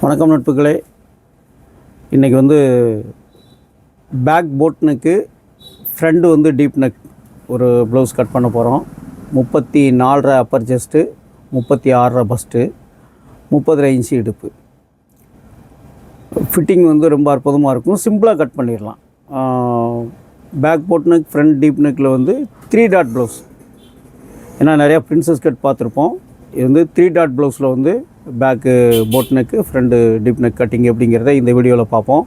வணக்கம் நட்புகளே. இன்றைக்கி வந்து பேக் போட் நெக்கு ஃப்ரண்ட் வந்து டீப் நெக் ஒரு ப்ளவுஸ் கட் பண்ண போகிறோம் முப்பத்தி நாலரை அப்பர் செஸ்ட்டு முப்பத்தி ஆறரை பஸ்ட்டு முப்பதரை இன்ச்சு இடுப்பு. ஃபிட்டிங் வந்து ரொம்ப அற்புதமாக இருக்கும். சிம்பிளாக கட் பண்ணிடலாம். Back boat neck front deep நெக்கில் வந்து த்ரீ டாட் ப்ளவுஸ் ஏன்னா நிறையா பிரின்சஸ் கட் பார்த்துருப்போம். இது வந்து த்ரீ டாட் ப்ளவுஸில் வந்து back boat neck front deep neck cutting அப்படிங்கிறத இந்த வீடியோவில் பார்ப்போம்.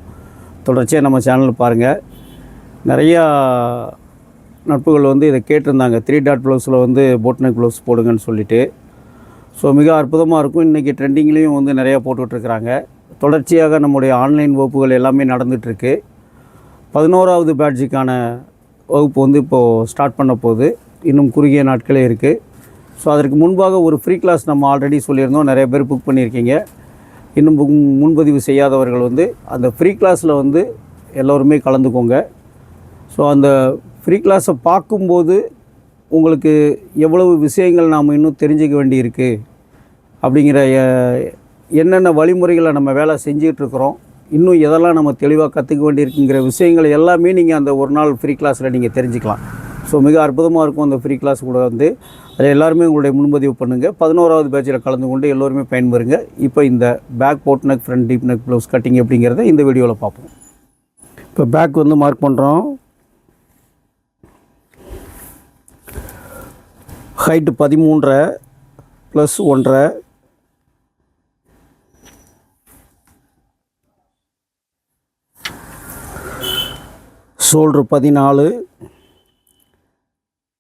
தொடர்ச்சியாக நம்ம சேனலில் பாருங்கள் நிறையா நட்புகள் வந்து இதை கேட்டிருந்தாங்க. த்ரீ டாட் ப்ளவுஸில் வந்து போட் நெக் ப்ளவுஸ் போடுங்கன்னு சொல்லிட்டு. ஸோ மிக அற்புதமாக இருக்கும். இன்றைக்கி ட்ரெண்டிங்லேயும் வந்து நிறையா போட்டுட்ருக்குறாங்க. தொடர்ச்சியாக நம்முடைய ஆன்லைன் வகுப்புகள் எல்லாமே நடந்துகிட்ருக்கு பதினோராவது பேட்ஜுக்கான வகுப்பு வந்து இப்போது ஸ்டார்ட் பண்ண போகுது. இன்னும் குறுகிய நாட்களே இருக்குது ஸோ அதற்கு முன்பாக ஒரு ஃப்ரீ கிளாஸ் நம்ம ஆல்ரெடி சொல்லியிருந்தோம். நிறைய பேர் புக் பண்ணியிருக்கீங்க. இன்னும் புக் முன்பதிவு செய்யாதவர்கள் வந்து அந்த ஃப்ரீ கிளாஸில் வந்து எல்லோருமே கலந்துக்கோங்க. ஸோ அந்த ஃப்ரீ கிளாஸை பார்க்கும்போது உங்களுக்கு எவ்வளவு விஷயங்கள் நாம் இன்னும் தெரிஞ்சுக்க வேண்டியிருக்கு அப்படிங்கிற என்னென்ன வழிமுறைகளை நம்ம வேலை செஞ்சிகிட்ருக்குறோம் இன்னும் எதெல்லாம் நம்ம தெளிவாக கற்றுக்க வேண்டியிருக்குங்கிற விஷயங்கள் எல்லாமே நீங்கள் அந்த ஒரு நாள் ஃப்ரீ கிளாஸில் நீங்கள் தெரிஞ்சுக்கலாம். ஸோ மிக அற்புதமாக இருக்கும் அந்த ஃப்ரீ கிளாஸ் கூட வந்து. அதில் எல்லாருமே உங்களுடைய முன்பதிவு பண்ணுங்கள் பதினோராவது பேட்சில் கலந்து கொண்டு எல்லோருமே பயன்பெறுங்க. இப்போ இந்த back boat neck front deep neck blouse cutting அப்படிங்கிறத இந்த வீடியோவில் பார்ப்போம். இப்போ பேக் வந்து மார்க் பண்ணுறோம் ஹைட்டு பதிமூன்றரை ப்ளஸ் ஒன்றரை. ஷோல்ட்ரு பதினாலு.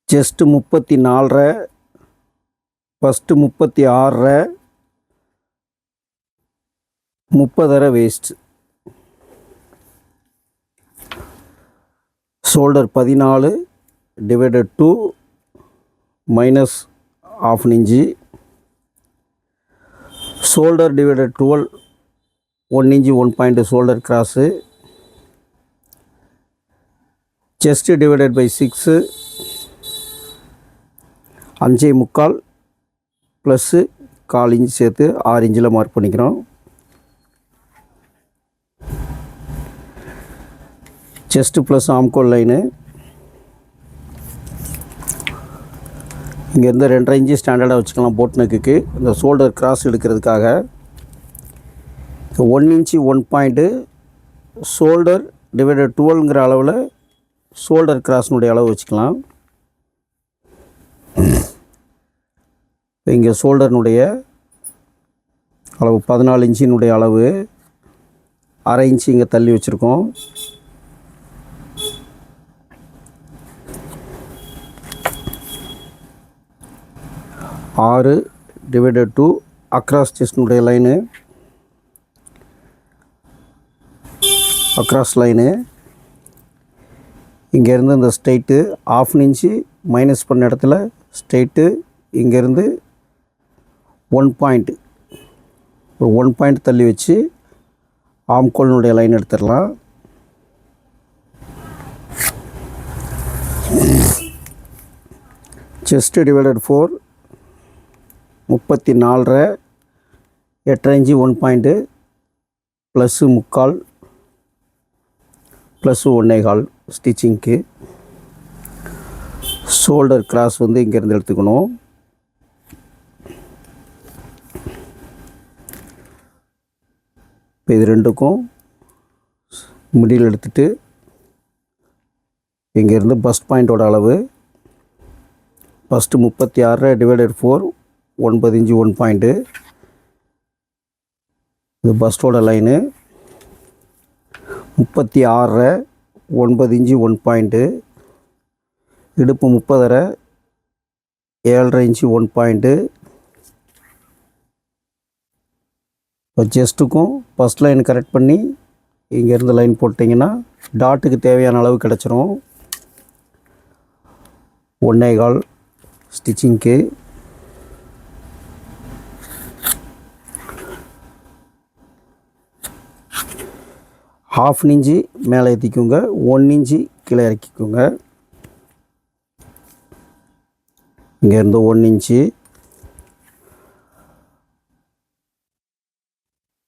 செஸ்ட்டு முப்பத்தி நாலரை ஃபஸ்ட்டு முப்பத்தி ஆறரை முப்பதரை வேஸ்ட் ஷோல்டர் பதினாலு divided two minus half inch shoulder divided twelve one inch one point shoulder cross chest divided by six அஞ்சே முக்கால் ப்ளஸ்ஸு கால் இன்ச் சேர்த்து ஆறு இன்ச்சில் மார்க் பண்ணிக்கிறோம். செஸ்ட்டு ப்ளஸ் ஆம்கோல் லைனு இங்கேருந்து ரெண்டரை இன்ச்சு ஸ்டாண்டர்டாக வச்சுக்கலாம் போட் நெக்குக்கு இந்த ஷோல்டர் கிராஸ் எடுக்கிறதுக்காக one inch one point shoulder divided டுவெல்ங்கிற அளவில் ஷோல்டர் கிராஸ்னுடைய அளவு வச்சுக்கலாம். இங்கே ஷோல்டர்னுடைய அளவு பதினாலு இன்ச்சினுடைய அளவு அரை இன்ச்சு இங்கே தள்ளி வச்சுருக்கோம். ஆறு டிவைடட் டூ அக்ராஸ் செஸ்ட்னுடைய லைனு. Across line. இங்கேருந்து இந்த ஸ்ட்ரெயிட்டு ஆஃப் இன்ச்சு மைனஸ் பண்ண இடத்துல ஸ்ட்ரெயிட்டு இங்கேருந்து ஒன் பாயிண்ட் ஒரு ஒன் பாயிண்ட் தள்ளி வச்சு ஆம்கோலினுடைய லைன் எடுத்துடலாம். செஸ்ட்டு டிவைடட் ஃபோர் முப்பத்தி நாலரை. எட்டரை இன்ச்சு ஒன் பாயிண்ட்டு ப்ளஸ்ஸு முக்கால். ப்ளஸ்ஸு ஒன்றே கால் ஸ்டிச்சிங்க்கு ஷோல்டர் கிராஸ் வந்து இங்கேருந்து எடுத்துக்கணும். இப்போ இது ரெண்டுக்கும் மிடில் எடுத்துட்டு இங்கேருந்து பஸ்ட் பாயிண்ட்டோட அளவு. ஃபஸ்ட்டு முப்பத்தி ஆறு டிவைடட் ஃபோர் ஒன்பது இன்ச்சு ஒன் பாயிண்ட்டு இது பஸ்டோட லைனு முப்பத்தி ஆறரை ஒன்பது இன்ச்சு ஒன் பாயிண்ட்டு இடுப்பு முப்பதரை ஏழரை இன்ச்சு ஒன் பாயிண்ட்டு இப்போ செஸ்ட்டுக்கும் ஃபஸ்ட் லைன் கரெக்ட் பண்ணி இங்கேருந்து லைன் போட்டிங்கன்னா டாட்டுக்கு தேவையான அளவு கிடச்சிரும். ஒன்றே கால் ஸ்டிச்சிங்க்கு ஹாஃப் இன்ச்சு மேலே ஏற்றிக்கோங்க ஒன் இன்ச்சு கீழே இறக்கிக்கோங்க. இங்கேருந்து ஒன் இன்ச்சு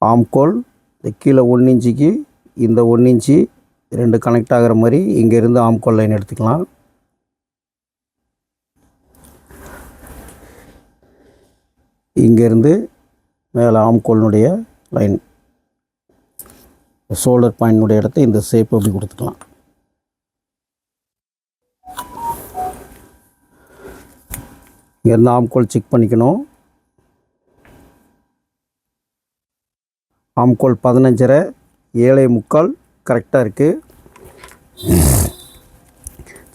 ஆம்கோல் இந்த கீழே ஒன் இன்ச்சுக்கு இந்த ஒன் இன்ச்சு ரெண்டு கனெக்ட் ஆகிற மாதிரி இங்கேருந்து ஆம்கோல் லைன் எடுத்துக்கலாம். இங்கேருந்து மேலே ஆம்கோலினுடைய லைன் ஷோல்டர் பாயிண்டினுடைய இடத்த இந்த ஷேப் அப்படி கொடுத்துக்கலாம். இங்கேருந்து ஆம்கோல் செக் பண்ணிக்கணும். ஆம்கோல் பதினஞ்சரை ஏழை முக்கால் கரெக்டாக இருக்குது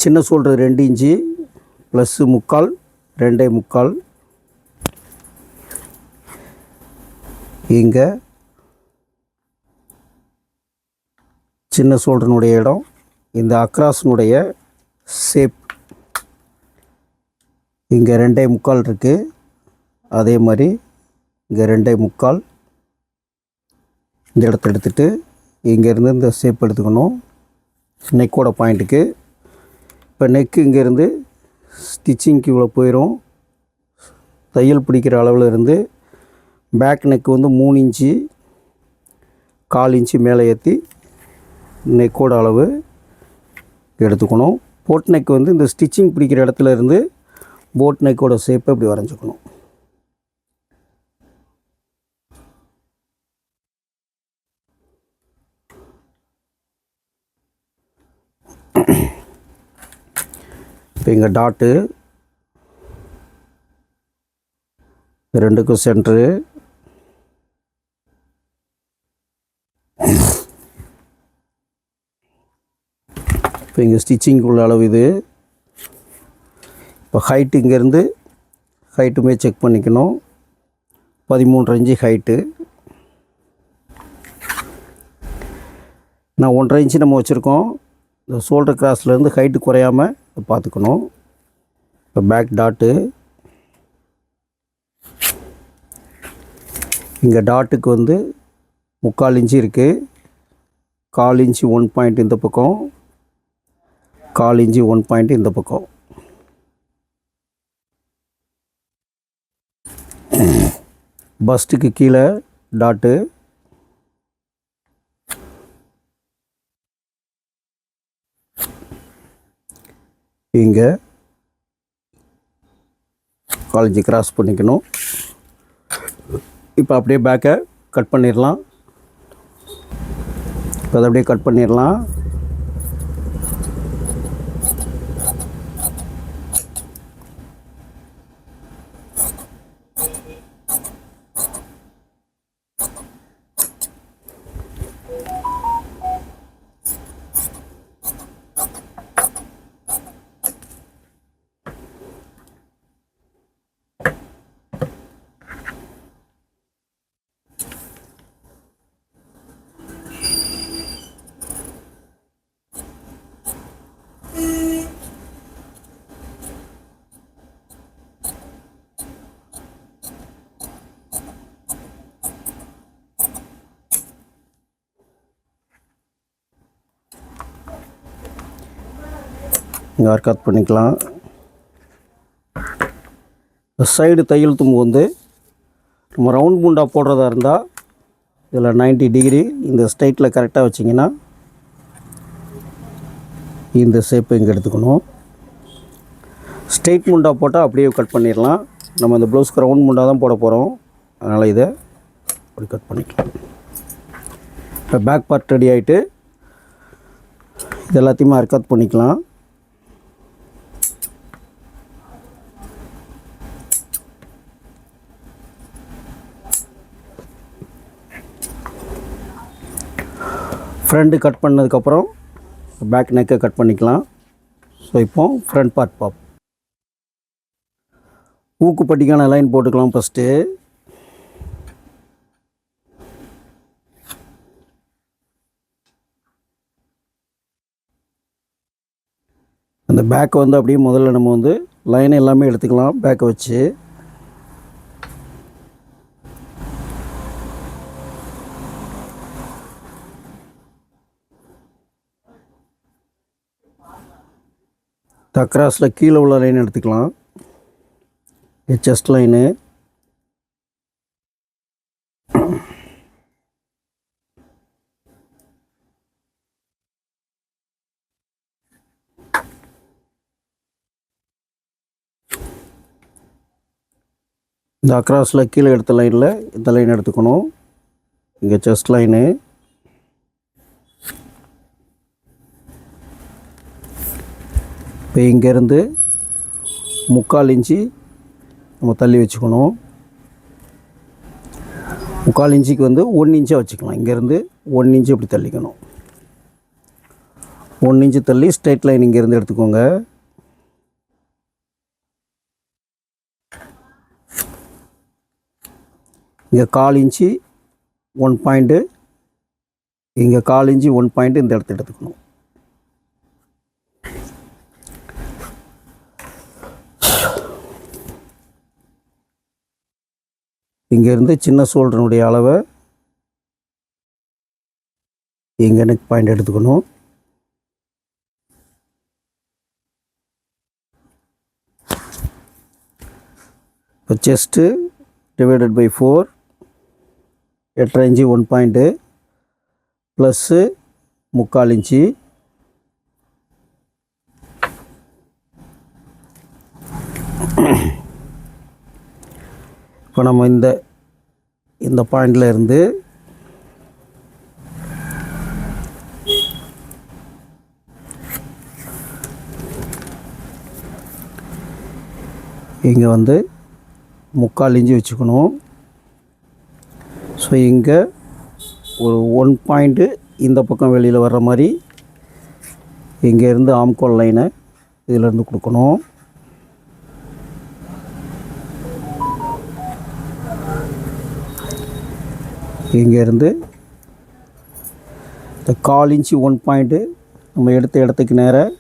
சின்ன ஷோல்டர் ரெண்டு இன்ச்சு ப்ளஸ்ஸு முக்கால் ரெண்டே முக்கால். இங்கே சின்ன சோல்டனுடைய இடம் இந்த அக்ராஸ்னுடைய ஷேப் இங்கே ரெண்டே முக்கால் இருக்குது அதே மாதிரி இங்கே ரெண்டே முக்கால். இந்த இடத்த எடுத்துகிட்டு இங்கேருந்து இந்த ஷேப் எடுத்துக்கணும். நெக்கோட பாயிண்ட்டுக்கு இப்போ நெக்கு இங்கேருந்து ஸ்டிச்சிங்க்கு இவ்வளோ போயிடும் தையல் பிடிக்கிற அளவில் இருந்து பேக் நெக்கு வந்து மூணு இன்ச்சு கால் இன்ச்சு மேலே ஏற்றி நெக்கோட அளவு எடுத்துக்கணும். போட் நெக் வந்து இந்த ஸ்டிச்சிங் பிடிக்கிற இடத்துல இருந்து போட் நெக்கோட ஷேப்பை இப்படி வரைஞ்சிக்கணும். இப்போ இங்கே டாட்டு. ரெண்டுக்கும் சென்ட்ரு இப்போ இங்கே ஸ்டிச்சிங் உள்ள அளவு இது. இப்போ ஹைட்டு இங்கேருந்து ஹைட்டுமே செக் பண்ணிக்கணும். பதிமூன்று இன்ச்சு ஹைட்டு நான் ஒன்றரை இன்ச்சு நம்ம வச்சுருக்கோம். இந்த ஷோல்டர் கிராஸ்லேருந்து ஹைட்டு குறையாமல் பார்த்துக்கணும். இப்போ பேக் டாட்டு இங்கே டாட்டுக்கு வந்து முக்கால் இன்ச்சு இருக்குது கால் இன்ச்சு ஒன் பாயிண்ட் இந்த பக்கம். கால் இன்ச்சு ஒன் பாயிண்ட் இந்த பக்கம். பஸ்ட்டுக்கு கீழே டாட்டு இங்கே காலேஜ் கிராஸ் பண்ணிக்கணும். இப்போ அப்படியே பேக்கை கட் பண்ணிடலாம் இப்போ அதை அப்படியே கட் பண்ணிடலாம் இங்கே ஒர்க் அவுட் பண்ணிக்கலாம். சைடு தையல் தும்பு வந்து நம்ம ரவுண்ட் முண்டா போடுறதா இருந்தால் இதில் 90 டிகிரி இந்த ஸ்ட்ரைட்டில் கரெக்டாக வச்சிங்கன்னா இந்த ஷேப்பு இங்கே எடுத்துக்கணும். ஸ்ட்ரெயிட் முண்டா போட்டால் அப்படியே கட் பண்ணிடலாம். நம்ம இந்த ப்ளவுஸ்க்கு ரவுண்ட் முண்டா தான் போட போகிறோம் அதனால் இதை அப்படி கட் பண்ணிக்கலாம். இப்போ பேக் பார்ட் ரெடி ஆகிட்டு இது எல்லாத்தையுமே அர்க்கத் பண்ணிக்கலாம். ஃப்ரண்ட்டு கட் பண்ணதுக்கப்புறம் பேக் நெக்கை கட் பண்ணிக்கலாம். ஸோ இப்போ ஃப்ரண்ட் பார்ட் பாப் ஊக்குப்பட்டிக்கான லைன் போட்டுக்கலாம் ஃபஸ்ட்டு அந்த பேக்கை வந்து அப்படியே முதல்ல நம்ம வந்து லைன் எல்லாமே எடுத்துக்கலாம். பேக்கை வச்சு. தக்ராஸில் கீழே உள்ள லைன் எடுத்துக்கலாம். இது லைனு இந்த அக்ராஸில் கீழே எடுத்த லைனில் இந்த லைன் எடுத்துக்கணும். இங்கே செஸ்ட் லைனு இப்போ இங்கேருந்து முக்கால் இன்ச்சு நம்ம தள்ளி வச்சுக்கணும். முக்கால் இன்ச்சுக்கு வந்து ஒன் இன்ச்சாக வச்சுக்கலாம். இங்கேருந்து ஒன் இன்ச்சு இப்படி தள்ளிக்கணும். ஒன் இன்ச்சு தள்ளி ஸ்ட்ரைட் லைன் இங்கேருந்து எடுத்துக்கோங்க. இங்கே கால் இன்ச்சு ஒன் பாயிண்ட்டு இங்கே கால் இன்ச்சு ஒன் பாயிண்ட்டு இந்த இடத்த எடுத்துக்கணும். இங்கேருந்து சின்ன சோல்டனுடைய அளவை இங்கே நெக் பாயிண்ட் எடுத்துக்கணும். இப்போ செஸ்ட்டு டிவைடட் பை ஃபோர் எட்டரை இன்ச்சு ஒன் பாயிண்ட்டு ப்ளஸ்ஸு முக்கால் இன்ச்சு. இப்போ நம்ம இந்த இந்த பாயிண்டில் இருந்து இங்கே வந்து முக்கால் இஞ்சி வச்சுக்கணும். ஸோ இங்கே ஒரு ஒன் பாயிண்ட்டு இந்த பக்கம் வெளியில் வர்ற மாதிரி இங்கேருந்து ஆம்கோல் லைனை இதிலேருந்து கொடுக்கணும். இங்கேருந்து இந்த கால் இன்ச்சு ஒன் பாயிண்ட்டு நம்ம எடுத்த இடத்துக்கு நேராக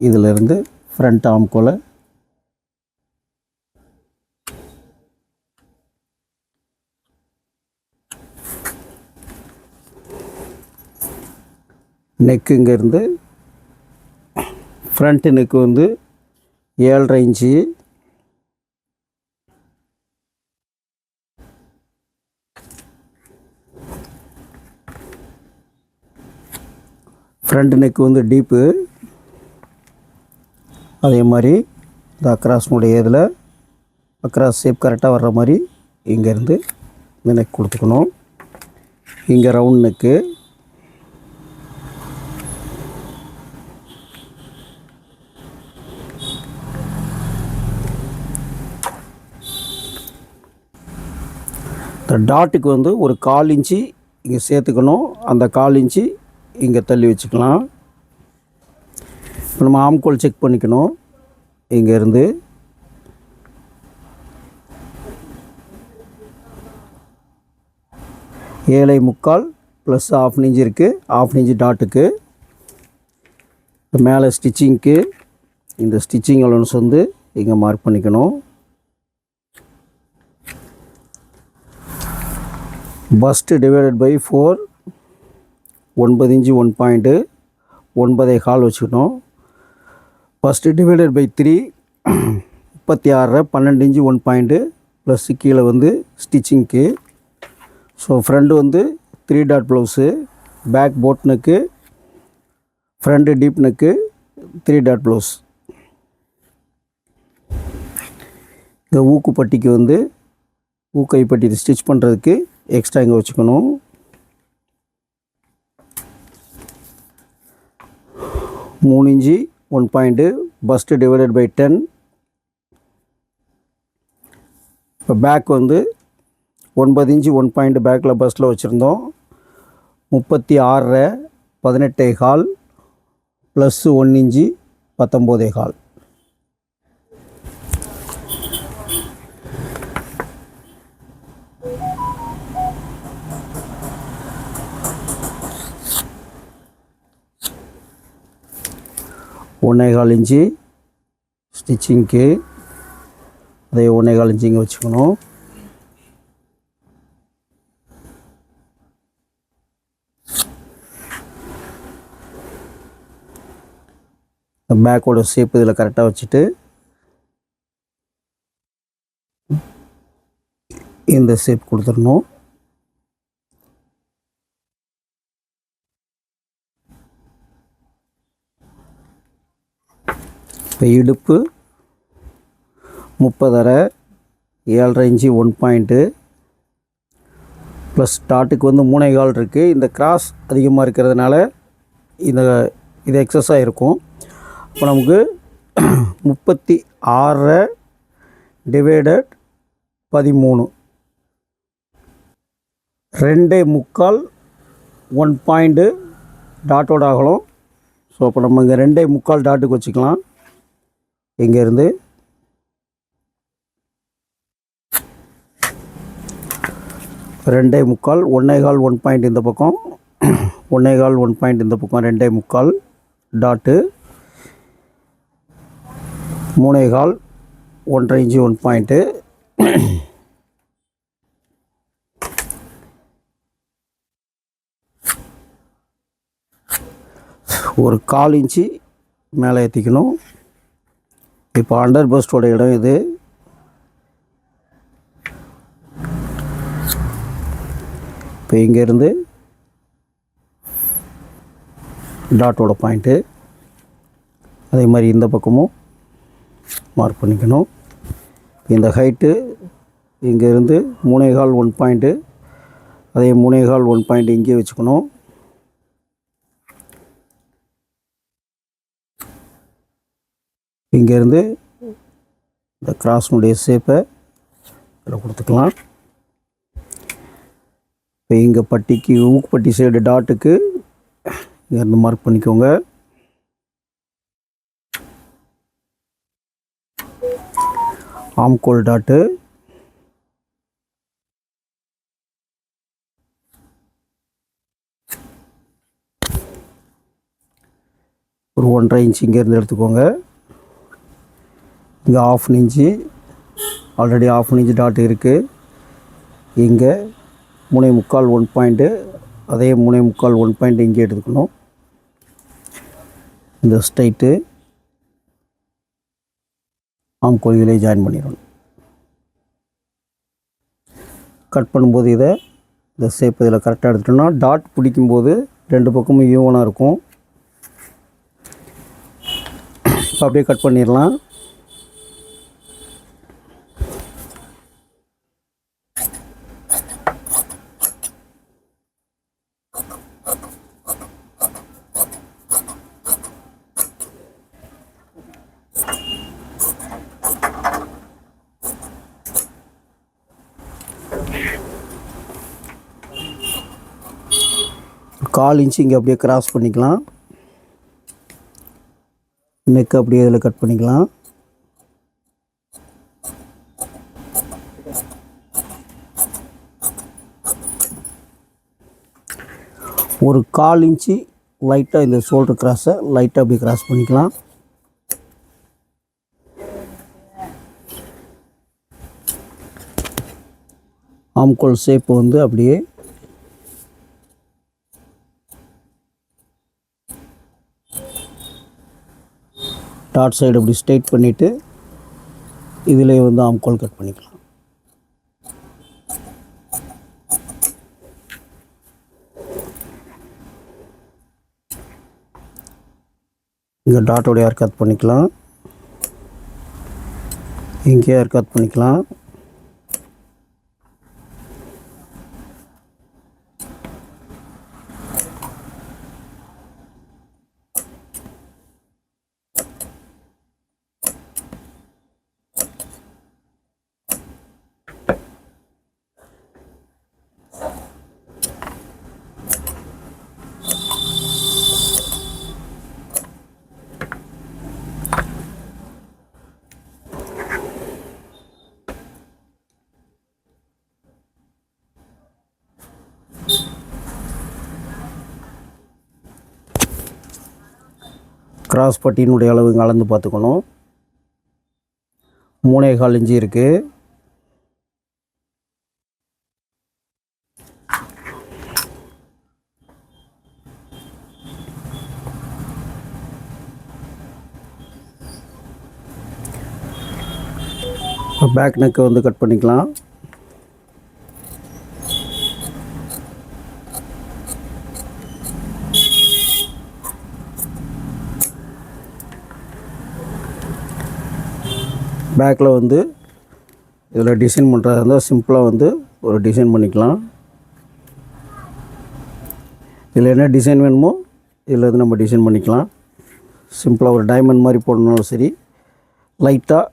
இதிலிருந்து ஃப்ரண்ட் ஆம்கோலை நெக்கு இங்கேருந்து ஃப்ரண்ட்டு நெக்கு வந்து ஏழரை இன்ச்சு ஃப்ரண்ட் நெக்கு வந்து டீப்பு அதே மாதிரி இந்த அக்ராஸ்னுடைய இதில் அக்ராஸ் ஷேப் கரெக்டாக வர்ற மாதிரி இங்கேருந்து இந்த நெக் கொடுத்துக்கணும். இங்கே ரவுண்ட் நெக்கு இந்த டாட்டுக்கு வந்து ஒரு கால் இன்ச்சு இங்கே சேர்த்துக்கணும். அந்த கால் இன்ச்சு இங்கே தள்ளி வச்சுக்கலாம். இப்போ நம்ம ஆம்கோல் செக் பண்ணிக்கணும். இங்கேருந்து ஏழை முக்கால் ப்ளஸ் ஆஃப் இன்ச் இருக்குது ஆஃப் இன்ச் டாட்டுக்கு மேலே ஸ்டிச்சிங்க்கு இந்த ஸ்டிச்சிங் அலோன்ஸ் வந்து இங்கே மார்க் பண்ணிக்கணும். பஸ்ட்டு டிவைடட் பை ஃபோர் ஒன்பது இன்ச்சு ஒன் பாயிண்ட்டு ஒன்பதே கால் வச்சுக்கணும் ஃபஸ்ட்டு டிவைடட் பை த்ரீ முப்பத்தி ஆறரை பன்னெண்டு இன்ச்சு ஒன் பாயிண்ட்டு ப்ளஸ் கீழே வந்து ஸ்டிச்சிங்க்கு ஸோ ஃப்ரெண்டு வந்து three dot blouse back boat neck front deep neck three dot blouse இந்த ஊக்குப்பட்டிக்கு வந்து ஊக்கைப்பட்டி ஸ்டிச் பண்ணுறதுக்கு எக்ஸ்ட்ரா இங்கே வச்சுக்கணும். மூணு inch one point bust divided by ten இப்போ பேக் வந்து ஒன்பது இன்ச்சு ஒன் பாயிண்ட் பேக்கில் பஸ்ஸில் வச்சுருந்தோம். முப்பத்தி ஆறரை பதினெட்டே கால் ப்ளஸ்ஸு ஒன் இன்ச்சு பத்தொம்போதே கால். ஒன்றேகால் இன்ச்சு ஸ்டிச்சிங்க்கு. அதே ஒன்றேகால் இன்ச்சு இங்கே வச்சுக்கணும். பேக்கோட ஷேப் இதில் கரெக்டாக வச்சுட்டு இந்த ஷேப் கொடுத்துடணும். இப்போ இடுப்பு முப்பதரை ஏழரை இன்ச்சு ஒன் பாயிண்ட்டு ப்ளஸ் டாட்டுக்கு வந்து மூணே கால் இருக்குது இந்த கிராஸ் அதிகமாக இருக்கிறதுனால இந்த இது எக்ஸஸாக இருக்கும் அப்போ நமக்கு முப்பத்தி ஆறரை டிவைடட் பதிமூணு. ரெண்டே முக்கால் ஒன் பாயிண்ட்டு டாட்டோட ஆகலாம். ஸோ அப்போ நம்ம இங்கே ரெண்டே முக்கால் டாட்டுக்கு வச்சுக்கலாம். இங்கேருந்து ரெண்டே முக்கால் ஒன்றே கால் ஒன் பாயிண்ட் இந்த பக்கம். ஒன்றே கால் ஒன் பாயிண்ட் இந்த பக்கம் ரெண்டே முக்கால் டாட்டு. மூணே கால் ஒன்றரை இன்ச்சு ஒன் பாயிண்ட்டு. ஒரு கால் இன்ச்சு மேலே ஏற்றிக்கணும் இப்போ அண்டர் பஸ்டோட இடம் இது. இப்போ இங்கேருந்து டாட்டோட பாயிண்ட்டு அதே மாதிரி இந்த பக்கமும் மார்க் பண்ணிக்கணும். இந்த ஹைட்டு இங்கேருந்து மூணேகால் ஒன் பாயிண்ட்டு அதே மூணே கால் ஒன் பாயிண்ட் இங்கே வச்சுக்கணும். இங்கேருந்து இந்த கிராஸ்னுடைய ஷேப்பை இதில் கொடுத்துக்கலாம். இப்போ இங்கே பட்டிக்கு ஊக்குப்பட்டி சைடு டாட்டுக்கு இங்கேருந்து மார்க் பண்ணிக்கோங்க. ஆம்கோல் டாட்டு ஒரு ஒன்றரை இன்ச் இங்கேருந்து எடுத்துக்கோங்க. இங்கே half inch already half inch dot இருக்குது இங்கே மூணே முக்கால் ஒன் பாயிண்ட்டு அதே மூணே முக்கால் ஒன் பாயிண்ட் இங்கே எடுத்துக்கணும். இந்த ஸ்ட்ரைட்டு ஆம் கோயிலே ஜாயின் பண்ணிடணும். கட் பண்ணும்போது இதை இந்த ஷேப் இதில் கரெக்டாக எடுத்துட்டோம்னா டாட் பிடிக்கும்போது ரெண்டு பக்கமும் ஈவனாக இருக்கும். இப்போ அப்படியே கட் பண்ணிடலாம். கால் இன்ச்சு இங்கே அப்படியே கிராஸ் பண்ணிக்கலாம். நெக் அப்படியே இதில் கட் பண்ணிக்கலாம். ஒரு கால் இன்ச்சு லைட்டாக இந்த ஷோல்டர் கிராஸை லைட்டாக அப்படியே கிராஸ் பண்ணிக்கலாம். ஆம்கோல் ஷேப் வந்து அப்படியே டாட் சைடு அப்படி ஸ்ட்ரைட் பண்ணிவிட்டு இதிலே வந்து ஆம்கோல் கட் பண்ணிக்கலாம். இங்கே டாட்டோட ஏர் கட் பண்ணிக்கலாம். இங்கே ஏர் கட் பண்ணிக்கலாம். கிராஸ் பட்டியினுடைய அளவு கலந்து அளந்து பார்த்துக்கணும். மூணே கால் இஞ்சி இருக்குது பேக் நெக்கை வந்து கட் பண்ணிக்கலாம். பேக்கில் வந்து இதில் டிசைன் பண்ணுறதா இருந்தால் சிம்பிளாக வந்து ஒரு டிசைன் பண்ணிக்கலாம். இதில் என்ன டிசைன் வேணுமோ இதில் வந்து நம்ம டிசைன் பண்ணிக்கலாம். சிம்பிளாக ஒரு டைமண்ட் மாதிரி போடணும்னாலும் சரி லைட்டாக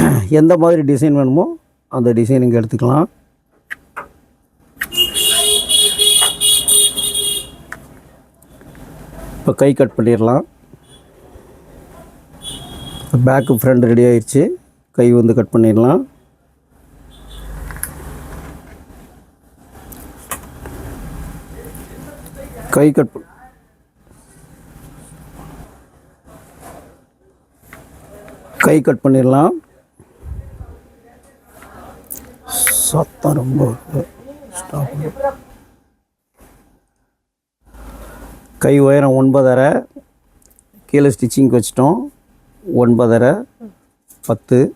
எந்த மாதிரி டிசைன் வேணுமோ அந்த டிசைன் இங்கே எடுத்துக்கலாம். இப்போ கை கட் பண்ணிடலாம். பேக்கு ஃப்ரண்ட் ரெடி ஆயிடுச்சு. கை வந்து கட் பண்ணிடலாம். கை கட் கை கட் பண்ணிடலாம். சத்தம் ரொம்ப ஸ்டாப் கை உயரம் ஒன்பதரை. கீழே ஸ்டிச்சிங்க்கு வச்சிட்டோம். ஒன்பதரை. பத்து.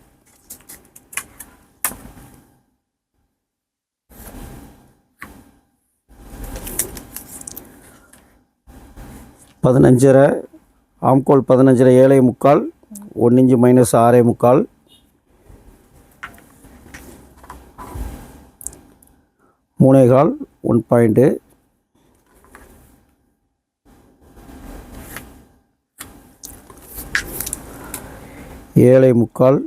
பதினஞ்சரை ஆம்கோல் பதினஞ்சரை ஏழை முக்கால் ஒன்று இஞ்சு மைனஸ் ஆறே முக்கால். மூணே கால் ஒன் பாயிண்ட்டு. ஏழை முக்கால்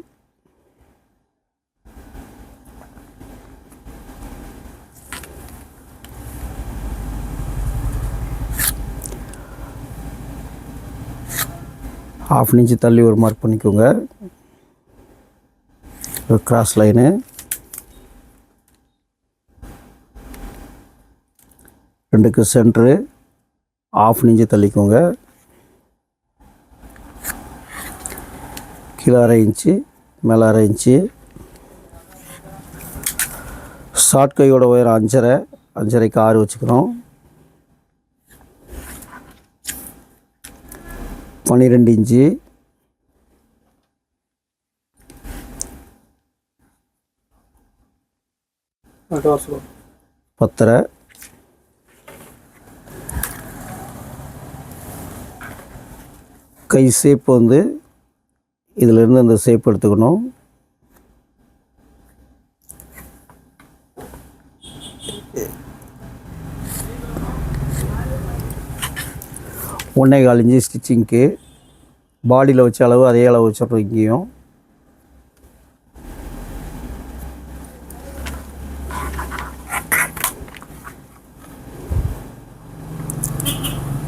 ஹாஃப் இன்ச்சு தள்ளி ஒரு மார்க் பண்ணிக்கோங்க. ஒரு கிராஸ் லைனு ரெண்டுக்கு சென்ட்ரு ஆஃப் இன்ச்சு தள்ளிக்கோங்க. கீழே அரை இன்ச்சு மேலே அரை இன்ச்சு ஷார்ட் கையோட உயரம் அஞ்சரை அஞ்சரைக்கு ஆறு வச்சுக்கிறோம். பன்னிரெண்டு இன்ச்சு. பத்தரை. கை ஷேப் வந்து இதிலிருந்து அந்த ஷேப் எடுத்துக்கணும். ஒன்றே கால் இன்ச்சு ஸ்டிச்சிங்க்கு. பாடியில் வச்ச அளவு அதே அளவு வச்சிடுறோம் இங்கேயும்.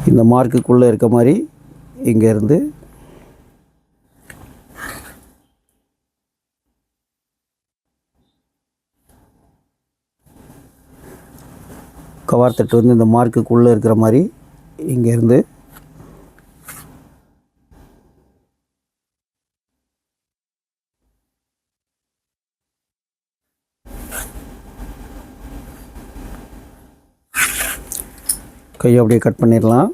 இந்த மார்க்குக்குள்ளே இருக்க மாதிரி இங்கேருந்து கவர் தட்டு வந்து இந்த மார்க்குக்குள்ளே இருக்கிற மாதிரி இங்கேருந்து கையை அப்படியே கட் பண்ணிடலாம்.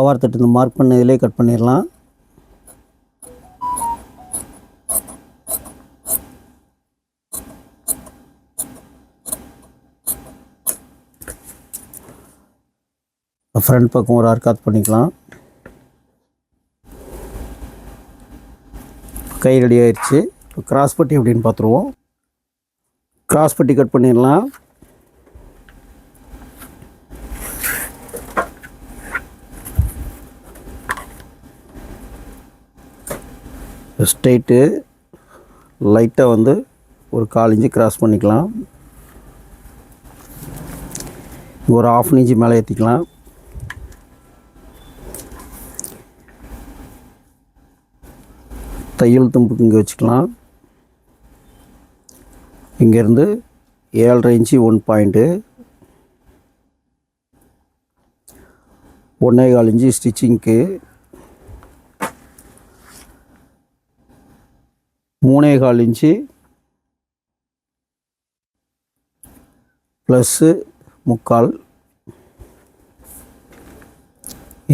கவார் தட்டு இந்த மார்க் பண்ண இதிலே கட் பண்ணிடலாம். ஃப்ரண்ட் பக்கம் ஒரு ஆர்காத் பண்ணிக்கலாம். கை ரெடி ஆயிடுச்சு இப்போ கிராஸ் பட்டி எப்படின்னு பார்த்துருவோம். கிராஸ் பட்டி கட் பண்ணிடலாம். ஸ்ட்ரைட்டு லைட்டாக வந்து ஒரு கால் இன்ச்சு கிராஸ் பண்ணிக்கலாம். ஒரு ஆஃப் இன்ச்சு மேலே ஏற்றிக்கலாம் தையல் தும்புக்கு இங்கே வச்சுக்கலாம். இங்கேருந்து ஏழரை இன்ச்சு ஒன் பாயிண்ட்டு ஒன்றே கால் இன்ச்சு ஸ்டிச்சிங்க்கு மூணே கால் இன்ச்சு ப்ளஸ்ஸு முக்கால்.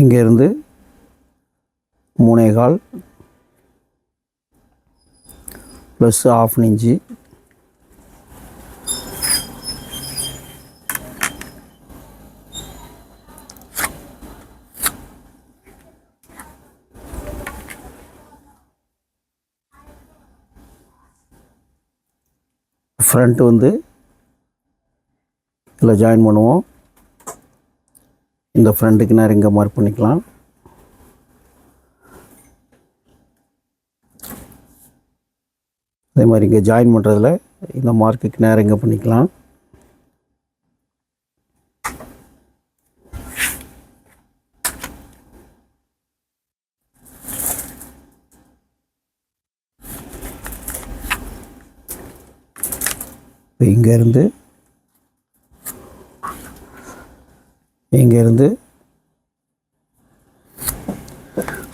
இங்கேருந்து மூணே கால். Plus half inch. ஃப்ரண்ட் வந்து இதில் ஜாயின் பண்ணுவோம். இந்த ஃப்ரண்ட்டுக்கு நேரம் இங்கே மார்க் பண்ணிக்கலாம். அதே மாதிரி இங்கே ஜாயின் பண்ணுறதுல இந்த மார்க்குக்கு நேரம் இங்கே பண்ணிக்கலாம். இப்போ இங்கேருந்து இங்கேருந்து.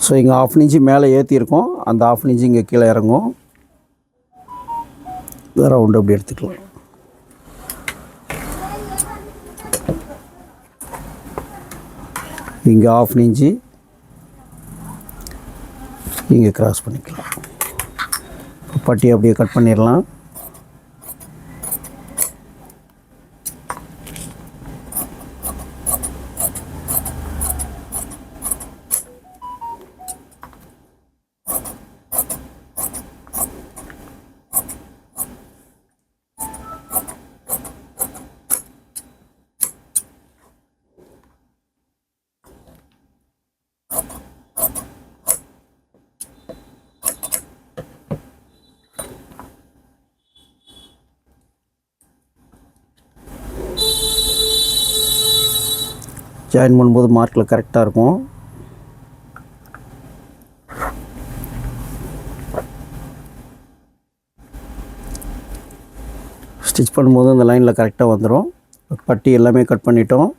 ஸோ இங்கே ஆஃப் இன்ச்சு மேலே ஏற்றிருக்கோம் அந்த ஆஃப் இன்ச்சு இங்கே கீழே இறங்கும் ரவுண்டு அப்படி எடுத்துக்கலாம். இங்கே ஆஃப் இன்ச்சு இங்கே கிராஸ் பண்ணிக்கலாம். பட்டி அப்படியே கட் பண்ணிடலாம். ஜாயின் பண்ணும்போது மார்க்கில் கரெக்டாக இருக்கும். ஸ்டிச் பண்ணும்போது அந்த லைனில் கரெக்டாக வந்துடும் பட்டி எல்லாமே கட் பண்ணிட்டோம்.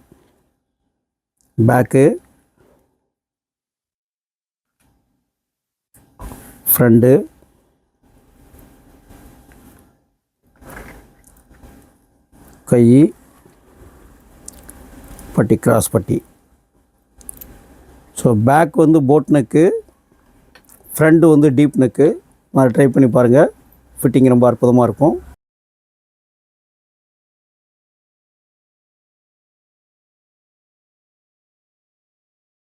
பேக்கு ஃப்ரண்டு கை. பட்டி கிராஸ் பட்டி. ஸோ பேக் வந்து போட் நெக்கு ஃப்ரண்ட்டு வந்து டீப் நெக்கு மாதிரி ட்ரை பண்ணி பாருங்கள் ஃபிட்டிங் ரொம்ப அற்புதமாக இருக்கும்.